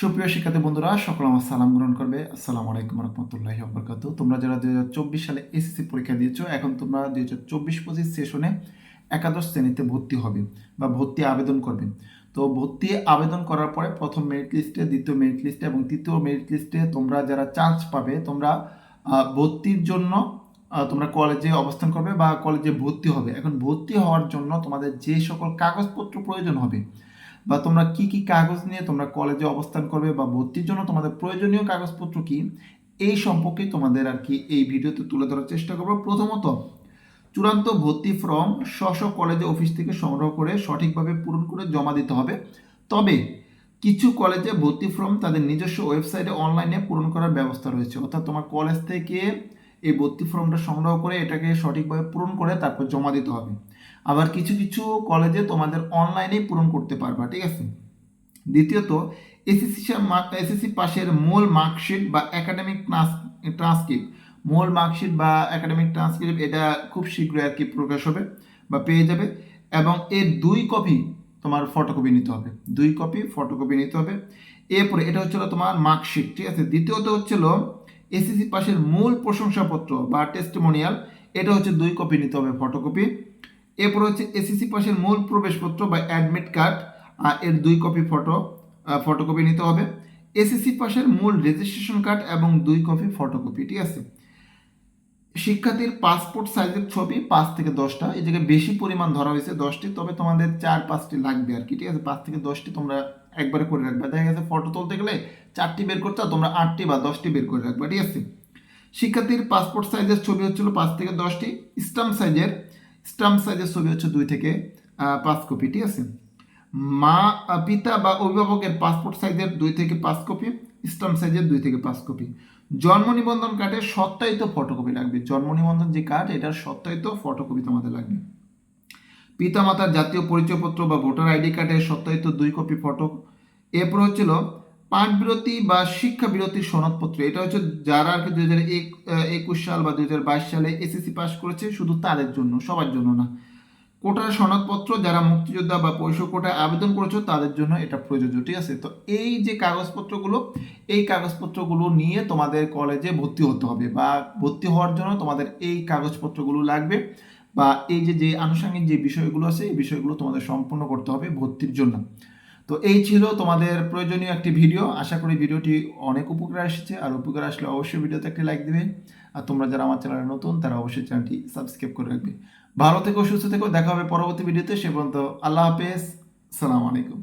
সুপ্রিয় শিক্ষার্থী বন্ধুরা, সকল আমার সালাম গ্রহণ করবে। আসসালামু আলাইকুম রহমতুল্লাহি আবরকাত তোমরা যারা দুই হাজার চব্বিশ সালে এসএসসি পরীক্ষা দিয়েছ, এখন তোমরা দুই হাজার চব্বিশ পঁচিশ সেশনে একাদশ শ্রেণীতে ভর্তি হবে বা ভর্তি আবেদন করবে। তো ভর্তি আবেদন করার পরে প্রথম মেরিট লিস্টে দ্বিতীয় মেরিট লিস্টে এবং তৃতীয় মেরিট লিস্টে তোমরা যারা চান্স পাবে, তোমরা ভর্তির জন্য তোমরা কলেজে অবস্থান করবে বা কলেজে ভর্তি হবে। এখন ভর্তি হওয়ার জন্য তোমাদের যে সকল কাগজপত্র প্রয়োজন হবে বা তোমরা কি কি কাগজ নিয়ে তোমরা কলেজে অবস্থান করবে বা ভর্তির জন্য তোমাদের প্রয়োজনীয় কাগজপত্র কি, এই সম্পর্কে তোমাদের আর কি এই ভিডিওতে তুলে ধরার চেষ্টা করব। প্রথমত, চূড়ান্ত ভর্তি ফর্ম স্ব স্ব কলেজে অফিস থেকে সংগ্রহ করে সঠিকভাবে পূরণ করে জমা দিতে হবে। তবে, কিছু কলেজে ভর্তি ফর্ম তাদের নিজস্ব ওয়েবসাইটে অনলাইনে পূরণ করার ব্যবস্থা রয়েছে। অর্থাৎ তোমার কলেজ থেকে এই ভর্তি ফর্মটা সংগ্রহ করে এটাকে সঠিকভাবে পূরণ করে তারপর জমা দিতে হবে। আবার কিছু কিছু কলেজে তোমাদের অনলাইনেই পূরণ করতে পারবা, ঠিক আছে? দ্বিতীয়ত এসএসসি এসএসসি পাশের মূল মার্কশিট বা একাডেমিক ট্রান্সক্রিপ্ট মূল মার্কশিট বা একাডেমিক ট্রান্সক্রিপ্ট এটা খুব শীঘ্রই আর কি প্রকাশ হবে বা পেয়ে যাবে এবং এর দুই কপি তোমার ফটোকপি নিতে হবে। দুই কপি ফটোকপি নিতে হবে। এরপরে এটা হচ্ছিল তোমার মার্কশিট ঠিক আছে? দ্বিতীয়ত হচ্ছিল এসএসসি পাশের মূল প্রশংসাপত্র বা টেস্টিমোনিয়াল এটা হচ্ছে দুই কপি নিতে হবে ফটোকপি এরপর হচ্ছে এসএসসি পাশের মূল প্রবেশপত্র বা অ্যাডমিট কার্ড এর দুই কপি ফটো ফটোকপি নিতে হবে। এসএসসি পাশের মূল রেজিস্ট্রেশন কার্ড এবং দুই কপি ফটোকপি ঠিক আছে? শিক্ষার্থীর পাসপোর্ট সাইজের ছবি পাঁচ থেকে দশটা, এই জায়গায় বেশি পরিমাণ ধরা হয়েছে দশটি, তবে তোমাদের চার পাঁচটি লাগবে আর কি, ঠিক আছে? পাঁচ থেকে দশটি তোমরা একবারে করে রাখবে। দেখা গেছে ফটো তুলতে গেলে চারটি বের করতে তোমরা আটটি বা দশটি বের করে রাখবে, ঠিক আছে? শিক্ষার্থীর পাসপোর্ট সাইজের ছবি হচ্ছিল পাঁচ থেকে দশটি স্টাম্প সাইজের স্টাম্প সাইজের ছবি হচ্ছে দুই থেকে পাঁচ কপি ঠিক আছে? মা পিতা বা অভিভাবকের পাসপোর্ট সাইজের দুই থেকে পাঁচ কপি স্টাম্প সাইজের দুই থেকে পাঁচ কপি জন্ম নিবন্ধন কার্ডের সত্যায়িত ফটোকপি লাগবে। জন্ম নিবন্ধন যে কার্ড, এটার সত্যায়িত ফটোকপি তোমাদের লাগবে। পিতামাতার জাতীয় পরিচয়পত্র বা ভোটার আইডি কার্ডের সত্যায়িত দুই কপি ফটো। এরপর হচ্ছিল পাঠ বিরতি বা শিক্ষা বিরতির সনদপত্র। এটা হচ্ছে যারা আর কি দুই হাজার একুশ সাল বা দুই হাজার বাইশ সালে এসএসসি পাস করেছে, শুধু তাদের জন্য, সবার জন্য না। কোটার সনদপত্র যারা মুক্তিযোদ্ধা বা পৈশু কোটায় আবেদন করেছ, তাদের জন্য এটা প্রযোজ্য, ঠিক আছে? তো এই যে কাগজপত্রগুলো, এই কাগজপত্রগুলো নিয়ে তোমাদের কলেজে ভর্তি হতে হবে বা ভর্তি হওয়ার জন্য তোমাদের এই কাগজপত্রগুলো লাগবে। বা এই যে যে আনুষঙ্গিক যে বিষয়গুলো আছে, এই বিষয়গুলো তোমাদের সম্পূর্ণ করতে হবে ভর্তির জন্য। তো এই ছিল তোমাদের প্রয়োজনীয় একটি ভিডিও। আশা করি ভিডিওটি অনেক উপকার আসছে আর উপকার আসলে অবশ্যই ভিডিওতে একটি লাইক দেবে আর তোমরা যারা আমার চ্যানেলে নতুন, তারা অবশ্যই চ্যানেলটি সাবস্ক্রাইব করে রাখবে। ভালো থেকো, সুস্থ থেকো। দেখা হবে পরবর্তী ভিডিওতে। সে পর্যন্ত আল্লাহ হাফেজ। সালাম আলাইকুম।